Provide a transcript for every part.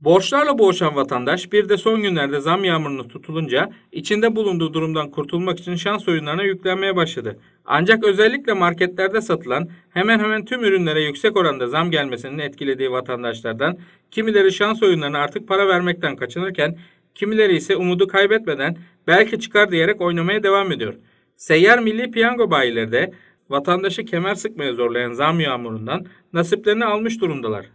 Borçlarla boğuşan vatandaş bir de son günlerde zam yağmurunu tutulunca içinde bulunduğu durumdan kurtulmak için şans oyunlarına yüklenmeye başladı. Ancak özellikle marketlerde satılan hemen hemen tüm ürünlere yüksek oranda zam gelmesinin etkilediği vatandaşlardan kimileri şans oyunlarına artık para vermekten kaçınırken kimileri ise umudu kaybetmeden belki çıkar diyerek oynamaya devam ediyor. Seyyar Milli Piyango bayileri de vatandaşı kemer sıkmaya zorlayan zam yağmurundan nasiplerini almış durumdalar.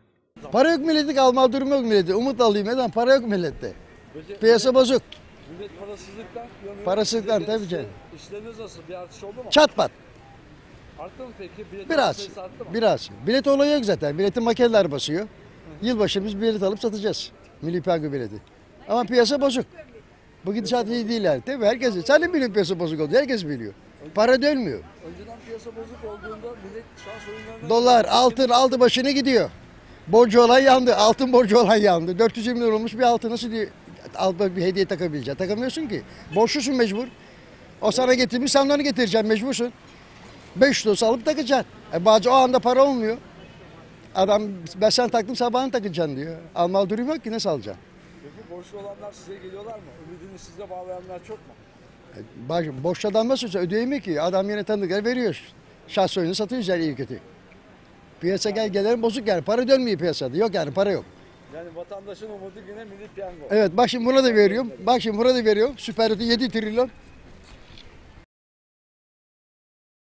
Para yok milletin alma durumu yok millete. Umut alayım neden? Para yok millette. Piyasa bozuk. Millet parasızlıktan yanıyor. Parasızlıktan tabii canım. İşleriniz nasıl? Bir artış oldu mu? Çat pat. Arttı mı peki? Bilet Biraz. arttı mı? Biraz. Bilet olayı yok zaten. Bileti makineler basıyor. Yılbaşı biz bilet alıp satacağız. Milli piyango bileti. Ama piyasa bozuk. Bu gidişat iyi değil yani. Mi? Herkes, sen de biliyorsun piyasa bozuk oldu. Herkes biliyor. Para dönmüyor. Önceden piyasa bozuk olduğunda millet şans oyunlarına... Dolar, altın aldı başını gidiyor. Borcu olan yandı. Altın borcu olan yandı. 420 lira olmuş bir altın nasıl al bir hediye takabileceksin. Takamıyorsun ki. Borçlusun mecbur. O sana getirmiş sen onu getireceksin mecbursun. 500 lirası alıp takacaksın. E bazı o anda para olmuyor. Adam ben sen taktım sabahını takacaksın diyor. Almal durum yok ki nasıl alacaksın? Peki borçlu olanlar size geliyorlar mı? Ümidini size bağlayanlar çok mu? Baş, boş adam nasıl ödeyemiyor ki. Adam yine tanıdıkları veriyor. Şahs oyunu satıyor yani iyi kötü. Piyasa gel gelerin bozuk yani. Para dönmüyor piyasada. Yok yani para yok. Yani vatandaşın umudu yine milli piyango. Evet bak şimdi buna da veriyorum. Bak şimdi buna da veriyorum. Süper Ötü 7 trilyon.